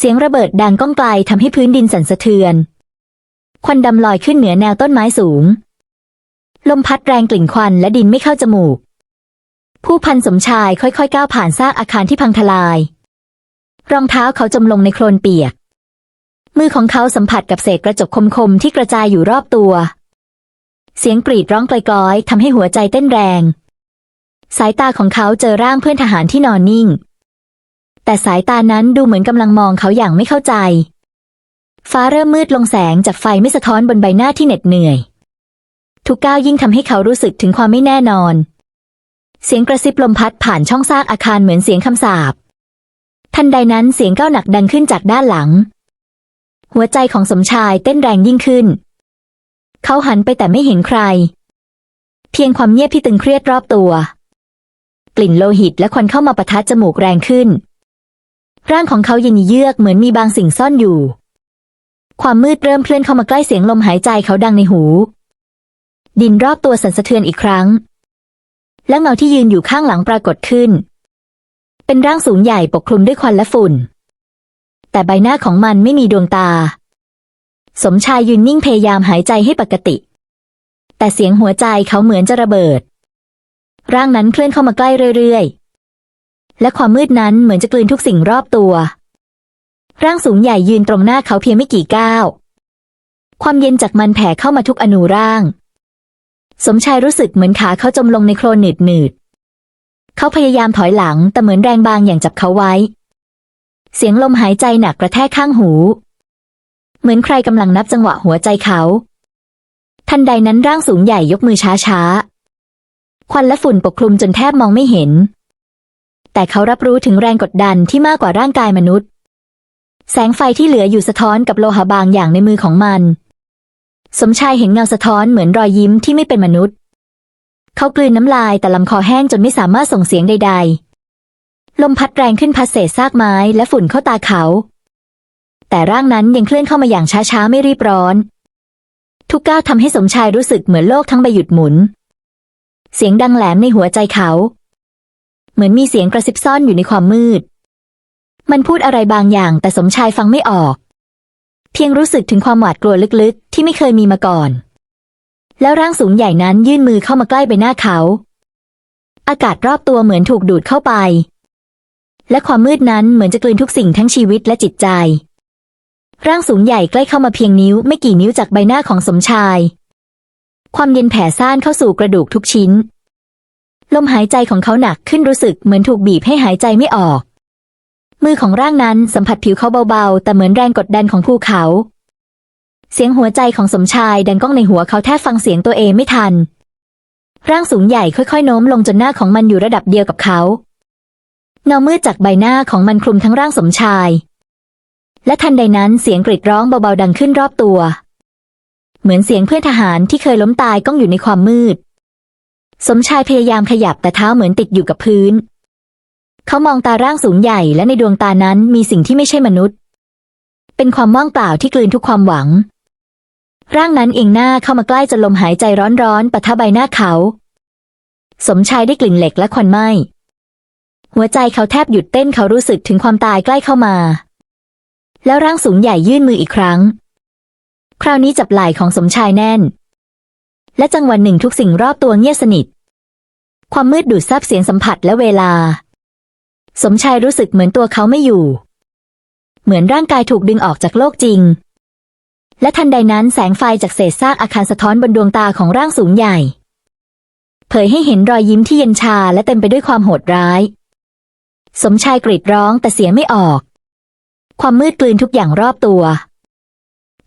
เสียงระเบิดดังก้องไกลทำให้พื้นดินสั่นสะเทือน ควันดำลอยขึ้นเหนือแนวต้นไม้สูง ลมพัดแรงกลิ่นควันและดินไม่เข้าจมูก ผู้พันสมชายค่อยๆ ก้าวผ่านซากอาคารที่พังทลาย รองเท้าเขาจมลงในโคลนเปียก มือของเขาสัมผัสกับเศษกระจกคมๆที่กระจายอยู่รอบตัว เสียงกรีดร้องไกลๆทำให้หัวใจเต้นแรง สายตาของเขาเจอร่างเพื่อนทหารที่นอนนิ่ง แต่สายตานั้นดูเหมือนกำลังมองเขาอย่างไม่เข้าใจ ฟ้าเริ่มมืดลงแสงจากไฟไม่สะท้อนบนใบหน้าที่เหน็ดเหนื่อย ทุกก้าวยิ่งทำให้เขารู้สึกถึงความไม่แน่นอน เสียงกระซิบลมพัดผ่านช่องซากอาคารเหมือนเสียงคำสาปทันใดนั้นเสียงก้าวหนักดังขึ้นจากด้านหลัง หัวใจของสมชายเต้นแรงยิ่งขึ้น เขาหันไปแต่ไม่เห็นใคร เพียงความเงียบที่ตึงเครียดรอบตัว กลิ่นโลหิตและควันเข้ามาปะทะจมูกแรงขึ้น ร่างของเขาเย็นเยือกเหมือนมีบางสิ่งซ่อนอยู่ ความมืดเริ่มเคลื่อนเข้ามาใกล้เสียงลมหายใจเขาดังในหู ดินรอบตัวสั่นสะเทือนอีกครั้ง และเงาที่ยืนอยู่ข้างหลังปรากฏขึ้น เป็นร่างสูงใหญ่ปกคลุมด้วยควันและฝุ่น แต่ใบหน้าของมันไม่มีดวงตา สมชายยืนนิ่งพยายามหายใจให้ปกติ แต่เสียงหัวใจเขาเหมือนจะระเบิด ร่างนั้นเคลื่อนเข้ามาใกล้เรื่อยๆ และความมืดนั้นเหมือนจะกลืนทุกสิ่งรอบตัว ร่างสูงใหญ่ยืนตรงหน้าเขาเพียงไม่กี่ก้าว ความเย็นจากมันแผ่เข้ามาทุกอนูร่าง สมชายรู้สึกเหมือนขาเขาจมลงในโคลนหนืดหนืดเขาพยายามถอยหลังแต่เหมือนแรงบางอย่างจับเขาไว้ เสียงลมหายใจหนักกระแทกข้างหู เหมือนใครกำลังนับจังหวะหัวใจเขา ทันใดนั้นร่างสูงใหญ่ยกมือช้าๆควันและฝุ่นปกคลุมจนแทบมองไม่เห็น แต่เขารับรู้ถึงแรงกดดันที่มากกว่าร่างกายมนุษย์ แสงไฟที่เหลืออยู่สะท้อนกับโลหะบางอย่างในมือของมัน สมชายเห็นเงาสะท้อนเหมือนรอยยิ้มที่ไม่เป็นมนุษย์ เขากลืนน้ำลายแต่ลำคอแห้งจนไม่สามารถส่งเสียงใด ๆ ลมพัดแรงขึ้นพัดเศษซากไม้และฝุ่นเข้าตาเขา แต่ร่างนั้นยังเคลื่อนเข้ามาอย่างช้าๆไม่รีบร้อน ทุกก้าวทำให้สมชายรู้สึกเหมือนโลกทั้งใบหยุดหมุน เสียงดังแหลมในหัวใจเขา เหมือนมีเสียงกระซิบซ่อนอยู่ในความมืด มันพูดอะไรบางอย่างแต่สมชายฟังไม่ออก เพียงรู้สึกถึงความหวาดกลัวลึกๆ ที่ไม่เคยมีมาก่อน แล้วร่างสูงใหญ่นั้นยื่นมือเข้ามาใกล้ใบหน้าเขา อากาศรอบตัวเหมือนถูกดูดเข้าไป และความมืดนั้นเหมือนจะกลืนทุกสิ่งทั้งชีวิตและจิตใจ ร่างสูงใหญ่ใกล้เข้ามาเพียงนิ้วไม่กี่นิ้วจากใบหน้าของสมชาย ความเย็นแผ่ซ่านเข้าสู่กระดูกทุกชิ้น ลมหายใจของเขาหนักขึ้นรู้สึกเหมือนถูกบีบให้หายใจไม่ออก มือของร่างนั้นสัมผัสผิวเขาเบาๆ แต่เหมือนแรงกดดันของภูเขา เสียงหัวใจของสมชายดังก้องในหัวเขาแทบฟังเสียงตัวเองไม่ทัน ร่างสูงใหญ่ค่อยๆโน้มลงจนหน้าของมันอยู่ระดับเดียวกับเขาเงามืดจากใบหน้าของมันคลุมทั้งร่างสมชาย และทันใดนั้นเสียงกรีดร้องเบาๆดังขึ้นรอบตัว เหมือนเสียงเพื่อนทหารที่เคยล้มตายก้องอยู่ในความมืด สมชายพยายามขยับแต่เท้าเหมือนติดอยู่กับพื้น เขามองตาร่างสูงใหญ่และในดวงตานั้นมีสิ่งที่ไม่ใช่มนุษย์ เป็นความว่างเปล่าที่กลืนทุกความหวัง ร่างนั้นเอียงหน้าเข้ามาใกล้จนลมหายใจร้อนๆปะทะใบหน้าเขา สมชายได้กลิ่นเหล็กและควันไหม้หัวใจเขาแทบหยุดเต้นเขารู้สึกถึงความตายใกล้เข้ามา แล้วร่างสูงใหญ่ยื่นมืออีกครั้ง คราวนี้จับไหล่ของสมชายแน่น และจังหวะหนึ่งทุกสิ่งรอบตัวเงียบสนิท ความมืดดูดซับเสียงสัมผัสและเวลา สมชายรู้สึกเหมือนตัวเขาไม่อยู่ เหมือนร่างกายถูกดึงออกจากโลกจริง และทันใดนั้นแสงไฟจากเศษซากอาคารสะท้อนบนดวงตาของร่างสูงใหญ่ เผยให้เห็นรอยยิ้มที่เย็นชาและเต็มไปด้วยความโหดร้าย สมชายกรีดร้องแต่เสียงไม่ออก ความมืดกลืนทุกอย่างรอบตัว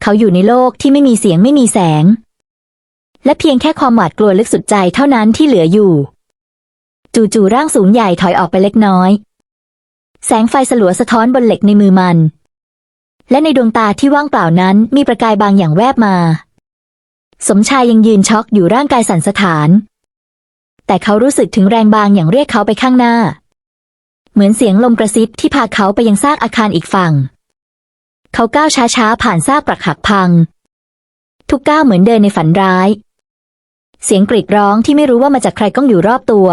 เขาอยู่ในโลกที่ไม่มีเสียงไม่มีแสง และเพียงแค่ความหวาดกลัวลึกสุดใจเท่านั้นที่เหลืออยู่ จู่ๆร่างสูงใหญ่ถอยออกไปเล็กน้อย แสงไฟสลัวสะท้อนบนเหล็กในมือมัน และในดวงตาที่ว่างเปล่านั้นมีประกายบางอย่างแวบมา สมชายยังยืนช็อกอยู่ร่างกายสั่นสะท้าน แต่เขารู้สึกถึงแรงบางอย่างเรียกเขาไปข้างหน้า เหมือนเสียงลมกระซิบที่พาเขาไปยังซากอาคารอีกฝั่ง เขาก้าวช้าๆผ่านซากปรักหักพัง ทุกก้าวเหมือนเดินในฝันร้าย เสียงกรีดร้องที่ไม่รู้ว่ามาจากใครก้องอยู่รอบตัว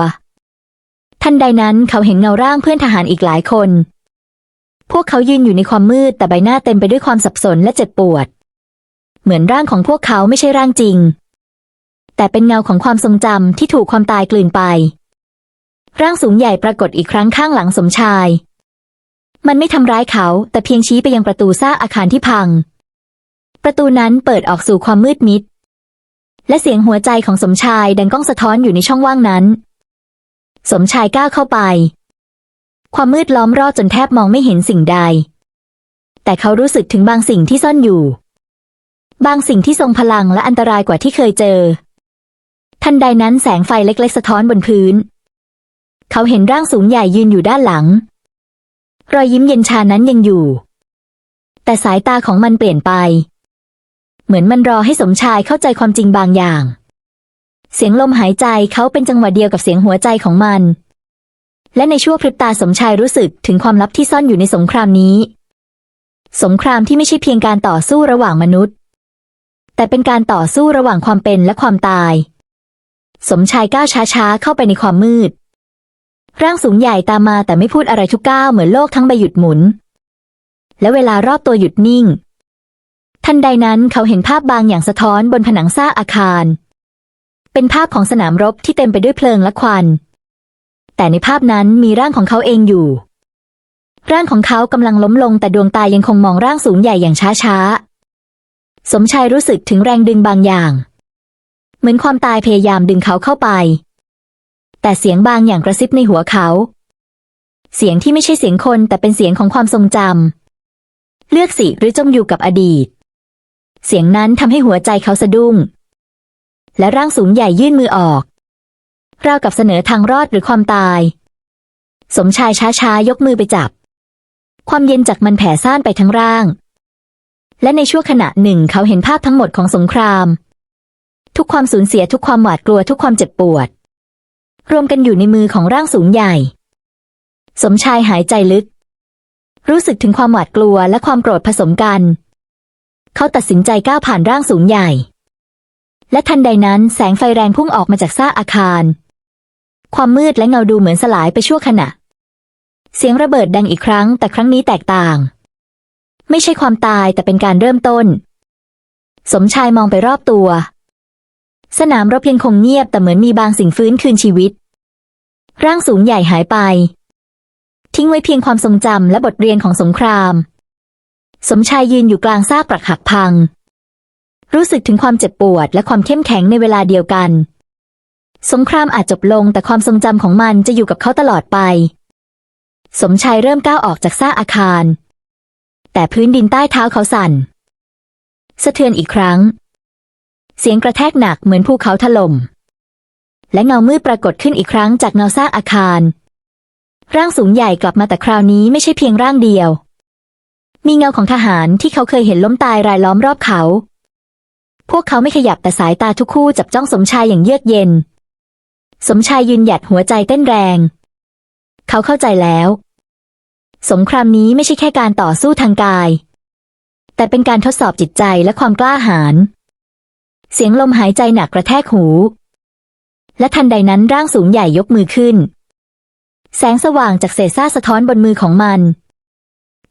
ทันใดนั้นเขาเห็นเงาร่างเพื่อนทหารอีกหลายคน พวกเขายืนอยู่ในความมืดแต่ใบหน้าเต็มไปด้วยความสับสนและเจ็บปวด เหมือนร่างของพวกเขาไม่ใช่ร่างจริง แต่เป็นเงาของความทรงจำที่ถูกความตายกลืนไป ร่างสูงใหญ่ปรากฏอีกครั้งข้างหลังสมชาย มันไม่ทำร้ายเขาแต่เพียงชี้ไปยังประตูซ่าอาคารที่พัง ประตูนั้นเปิดออกสู่ความมืดมิด และเสียงหัวใจของสมชายดังก้องสะท้อนอยู่ในช่องว่างนั้น สมชายก้าวเข้าไป ความมืดล้อมรอบจนแทบมองไม่เห็นสิ่งใด แต่เขารู้สึกถึงบางสิ่งที่ซ่อนอยู่ บางสิ่งที่ทรงพลังและอันตรายกว่าที่เคยเจอ ทันใดนั้นแสงไฟเล็กๆ สะท้อนบนพื้น เขาเห็นร่างสูงใหญ่ยืนอยู่ด้านหลัง รอยยิ้มเย็นชานั้นยังอยู่ แต่สายตาของมันเปลี่ยนไป เหมือนมันรอให้สมชายเข้าใจความจริงบางอย่าง เสียงลมหายใจเขาเป็นจังหวะเดียวกับเสียงหัวใจของมัน และในชั่วพริบตาสมชายรู้สึกถึงความลับที่ซ่อนอยู่ในสงครามนี้ สงครามที่ไม่ใช่เพียงการต่อสู้ระหว่างมนุษย์ แต่เป็นการต่อสู้ระหว่างความเป็นและความตาย สมชายก้าวช้าๆเข้าไปในความมืด ร่างสูงใหญ่ตามมาแต่ไม่พูดอะไรทุกก้าวเหมือนโลกทั้งใบหยุดหมุน และเวลารอบตัวหยุดนิ่ง ทันใดนั้นเขาเห็นภาพบางอย่างสะท้อนบนผนังซากอาคาร เป็นภาพของสนามรบที่เต็มไปด้วยเพลิงและควัน แต่ในภาพนั้นมีร่างของเขาเองอยู่ ร่างของเขากำลังล้มลงแต่ดวงตายังคงมองร่างสูงใหญ่อย่างช้าๆ สมชายรู้สึกถึงแรงดึงบางอย่าง เหมือนความตายพยายามดึงเขาเข้าไป แต่เสียงบางอย่างกระซิบในหัวเขา เสียงที่ไม่ใช่เสียงคนแต่เป็นเสียงของความทรงจำเลือกสิหรือจมอยู่กับอดีต เสียงนั้นทำให้หัวใจเขาสะดุ้ง และร่างสูงใหญ่ยื่นมือออก ราวกับเสนอทางรอดหรือความตาย สมชายช้าๆ ยกมือไปจับ ความเย็นจากมันแผ่ซ่านไปทั้งร่าง และในชั่วขณะหนึ่งเขาเห็นภาพทั้งหมดของสงคราม ทุกความสูญเสียทุกความหวาดกลัวทุกความเจ็บปวด รวมกันอยู่ในมือของร่างสูงใหญ่ สมชายหายใจลึก รู้สึกถึงความหวาดกลัวและความโกรธผสมกัน เขาตัดสินใจก้าวผ่านร่างสูงใหญ่ และทันใดนั้นแสงไฟแรงพุ่งออกมาจากซากอาคาร ความมืดและเงาดูเหมือนสลายไปชั่วขณะ เสียงระเบิดดังอีกครั้ง แต่ครั้งนี้แตกต่าง ไม่ใช่ความตายแต่เป็นการเริ่มต้น สมชายมองไปรอบตัว สนามรบยังคงเงียบแต่เหมือนมีบางสิ่งฟื้นคืนชีวิต ร่างสูงใหญ่หายไป ทิ้งไว้เพียงความทรงจำและบทเรียนของสงคราม สมชายยืนอยู่กลางซากปรักหักพัง รู้สึกถึงความเจ็บปวดและความเข้มแข็งในเวลาเดียวกัน สงครามอาจจบลงแต่ความทรงจำของมันจะอยู่กับเขาตลอดไป สมชายเริ่มก้าวออกจากซากอาคาร แต่พื้นดินใต้เท้าเขาสั่น สะเทือนอีกครั้ง เสียงกระแทกหนักเหมือนภูเขาถล่มและเงามืดปรากฏขึ้นอีกครั้งจากเงาซากอาคาร ร่างสูงใหญ่กลับมาแต่คราวนี้ไม่ใช่เพียงร่างเดียว มีเงาของทหารที่เขาเคยเห็นล้มตายรายล้อมรอบเขา พวกเขาไม่ขยับแต่สายตาทุกคู่จับจ้องสมชายอย่างเยือกเย็น สมชายยืนหยัดหัวใจเต้นแรง เขาเข้าใจแล้ว สงครามนี้ไม่ใช่แค่การต่อสู้ทางกาย แต่เป็นการทดสอบจิตใจและความกล้าหาญ เสียงลมหายใจหนักกระแทกหู และทันใดนั้นร่างสูงใหญ่ยกมือขึ้น แสงสว่างจากเศษซ่าสะท้อนบนมือของมัน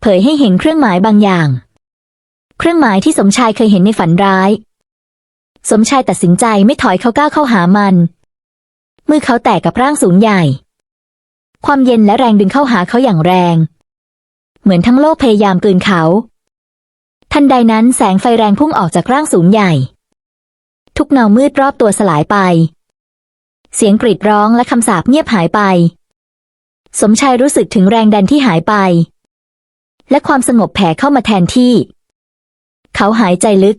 เผยให้เห็นเครื่องหมายบางอย่าง เครื่องหมายที่สมชายเคยเห็นในฝันร้าย สมชายตัดสินใจไม่ถอยเขาก้าวเข้าหามัน มือเขาแตกกับร่างสูงใหญ่ ความเย็นและแรงดึงเข้าหาเขาอย่างแรง เหมือนทั้งโลกพยายามกลืนเขา ทันใดนั้นแสงไฟแรงพุ่งออกจากร่างสูงใหญ่ ทุกเงามืดรอบตัวสลายไป เสียงกรีดร้องและคำสาปเงียบหายไป สมชายรู้สึกถึงแรงดันที่หายไป และความสงบแผ่เข้ามาแทนที่ เขาหายใจลึก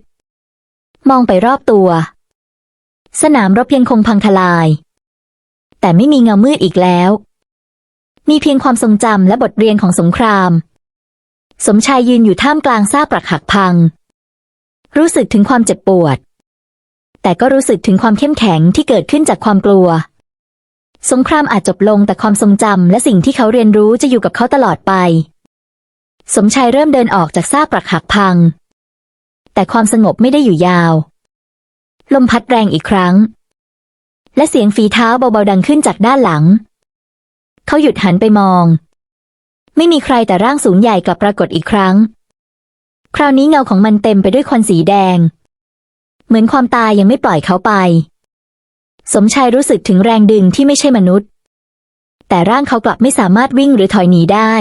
มองไปรอบตัว สนามรบเพียงคงพังทลาย แต่ไม่มีเงามืดอีกแล้ว มีเพียงความทรงจำและบทเรียนของสงคราม สมชายยืนอยู่ท่ามกลางซากปรักหักพัง รู้สึกถึงความเจ็บปวด แต่ก็รู้สึกถึงความเข้มแข็งที่เกิดขึ้นจากความกลัวสงครามอาจจบลงแต่ความทรงจำและสิ่งที่เขาเรียนรู้จะอยู่กับเขาตลอดไป สมชายเริ่มเดินออกจากซากปรักหักพัง แต่ความสงบไม่ได้อยู่ยาว ลมพัดแรงอีกครั้ง และเสียงฝีเท้าเบาๆดังขึ้นจากด้านหลัง เขาหยุดหันไปมอง ไม่มีใครแต่ร่างสูงใหญ่กลับปรากฏอีกครั้ง คราวนี้เงาของมันเต็มไปด้วยควันสีแดง เหมือนความตายยังไม่ปล่อยเขาไป สมชายรู้สึกถึงแรงดึงที่ไม่ใช่มนุษย์ แต่ร่างเขากลับไม่สามารถวิ่งหรือถอยหนีได้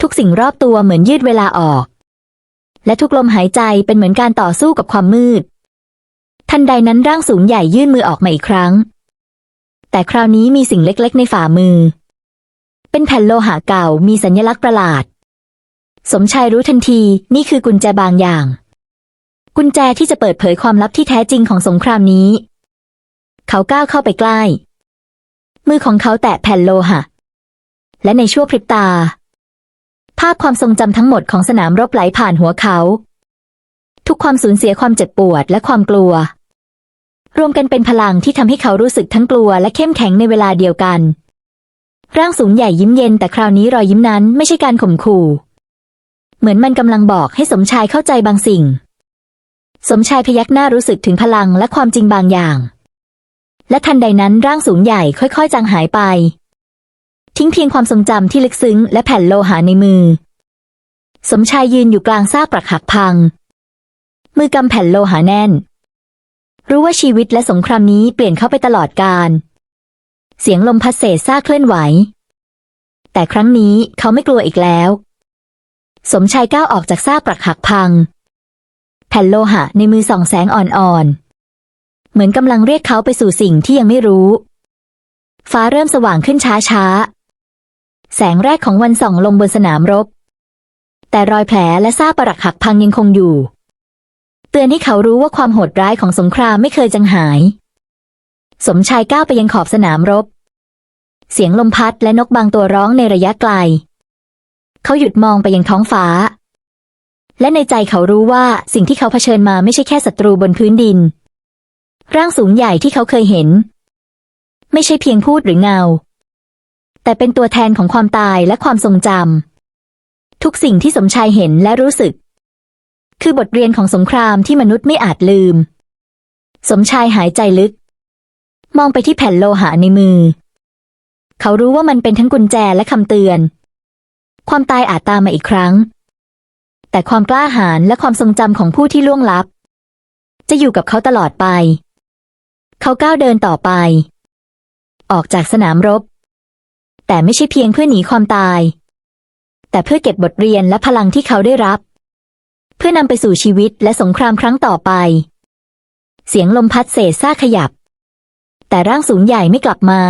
ทุกสิ่งรอบตัวเหมือนยืดเวลาออก และทุกลมหายใจเป็นเหมือนการต่อสู้กับความมืด ทันใดนั้นร่างสูงใหญ่ยื่นมือออกมาอีกครั้ง แต่คราวนี้มีสิ่งเล็กๆ ในฝ่ามือ เป็นแผ่นโลหะเก่ามีสัญลักษณ์ประหลาด สมชายรู้ทันทีนี่คือกุญแจบางอย่าง กุญแจที่จะเปิดเผยความลับที่แท้จริงของสงครามนี้ เขาก้าวเข้าไปใกล้ มือของเขาแตะแผ่นโลหะและในชั่วพริบตา ภาพความทรงจำทั้งหมดของสนามรบไหลผ่านหัวเขา ทุกความสูญเสียความเจ็บปวดและความกลัว รวมกันเป็นพลังที่ทำให้เขารู้สึกทั้งกลัวและเข้มแข็งในเวลาเดียวกัน ร่างสูงใหญ่ยิ้มเย็นแต่คราวนี้รอยยิ้มนั้นไม่ใช่การข่มขู่ เหมือนมันกำลังบอกให้สมชายเข้าใจบางสิ่ง สมชายพยักหน้ารู้สึกถึงพลังและความจริงบางอย่าง และทันใดนั้นร่างสูงใหญ่ค่อย ๆ จางหายไป ทิ้งเพียงความทรงจำที่ลึกซึ้งและแผ่นโลหะในมือ สมชายยืนอยู่กลางซากปรักหักพัง มือกำแผ่นโลหะแน่น รู้ว่าชีวิตและสงครามนี้เปลี่ยนเข้าไปตลอดกาลเสียงลมพัดเศษซากเคลื่อนไหว แต่ครั้งนี้เขาไม่กลัวอีกแล้ว สมชายก้าวออกจากซากปรักหักพัง แผ่นโลหะในมือส่องแสงอ่อนๆ เหมือนกำลังเรียกเขาไปสู่สิ่งที่ยังไม่รู้ฟ้าเริ่มสว่างขึ้นช้าๆ แสงแรกของวันส่องลงบนสนามรบ แต่รอยแผลและซาปรักหักพังยังคงอยู่ เตือนให้เขารู้ว่าความโหดร้ายของสงครามไม่เคยจางหาย สมชายก้าวไปยังขอบสนามรบ เสียงลมพัดและนกบางตัวร้องในระยะไกล เขาหยุดมองไปยังท้องฟ้า และในใจเขารู้ว่าสิ่งที่เขาเผชิญมาไม่ใช่แค่ศัตรูบนพื้นดิน ร่างสูงใหญ่ที่เขาเคยเห็น ไม่ใช่เพียงพูดหรือเงา แต่เป็นตัวแทนของความตายและความทรงจำทุกสิ่งที่สมชายเห็นและรู้สึก คือบทเรียนของสงครามที่มนุษย์ไม่อาจลืม สมชายหายใจลึก มองไปที่แผ่นโลหะในมือ เขารู้ว่ามันเป็นทั้งกุญแจและคำเตือน ความตายอาจตามมาอีกครั้ง แต่ความกล้าหาญและความทรงจำของผู้ที่ล่วงลับ จะอยู่กับเขาตลอดไป เขาก้าวเดินต่อไป ออกจากสนามรบ แต่ไม่ใช่เพียงเพื่อหนีความตาย แต่เพื่อเก็บบทเรียนและพลังที่เขาได้รับ เพื่อนำไปสู่ชีวิตและสงครามครั้งต่อไป เสียงลมพัดเศษซากขยับ แต่ร่างสูงใหญ่ไม่กลับมา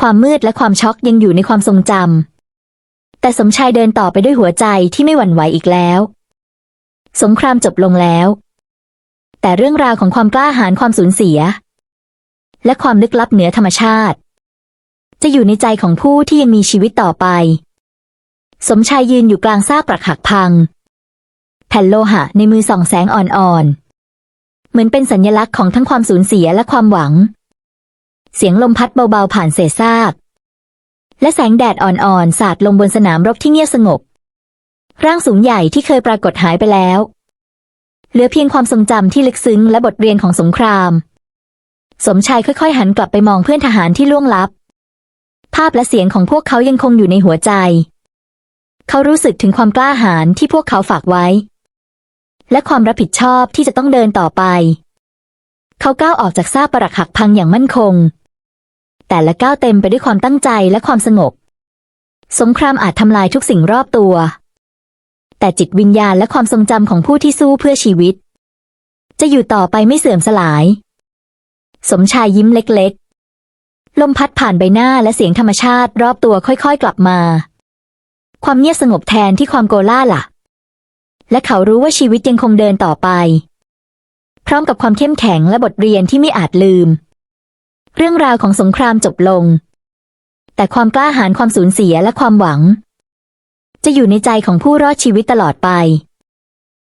ความมืดและความช็อกยังอยู่ในความทรงจำแต่สมชายเดินต่อไปด้วยหัวใจที่ไม่หวั่นไหวอีกแล้ว สงครามจบลงแล้ว แต่เรื่องราวของความกล้าหาญความสูญเสีย และความลึกลับเหนือธรรมชาติ จะอยู่ในใจของผู้ที่ยังมีชีวิตต่อไป สมชายยืนอยู่กลางซากปรักหักพัง แผ่นโลหะในมือส่องแสงอ่อนๆ เหมือนเป็นสัญลักษณ์ของทั้งความสูญเสียและความหวัง เสียงลมพัดเบาๆผ่านเศษซาก และแสงแดดอ่อนๆ สาดลงบนสนามรบที่เงียบสงบ ร่างสูงใหญ่ที่เคยปรากฏหายไปแล้ว เหลือเพียงความทรงจำที่ลึกซึ้งและบทเรียนของสงคราม สมชายค่อยๆ หันกลับไปมองเพื่อนทหารที่ล่วงลับ ภาพและเสียงของพวกเขายังคงอยู่ในหัวใจ เขารู้สึกถึงความกล้าหาญที่พวกเขาฝากไว้ และความรับผิดชอบที่จะต้องเดินต่อไป เขาก้าวออกจากซากปรักหักพังอย่างมั่นคง แต่ละก้าวเต็มไปด้วยความตั้งใจและความสงบ สงครามอาจทำลายทุกสิ่งรอบตัว แต่จิตวิญญาณและความทรงจำของผู้ที่สู้เพื่อชีวิต จะอยู่ต่อไปไม่เสื่อมสลาย สมชายยิ้มเล็กๆ ลมพัดผ่านใบหน้าและเสียงธรรมชาติรอบตัวค่อยๆกลับมา ความเงียบสงบแทนที่ความโกล่าล่ะ และเขารู้ว่าชีวิตยังคงเดินต่อไป พร้อมกับความเข้มแข็งและบทเรียนที่ไม่อาจลืม เรื่องราวของสงครามจบลง แต่ความกล้าหาญความสูญเสียและความหวัง จะอยู่ในใจของผู้รอดชีวิตตลอดไป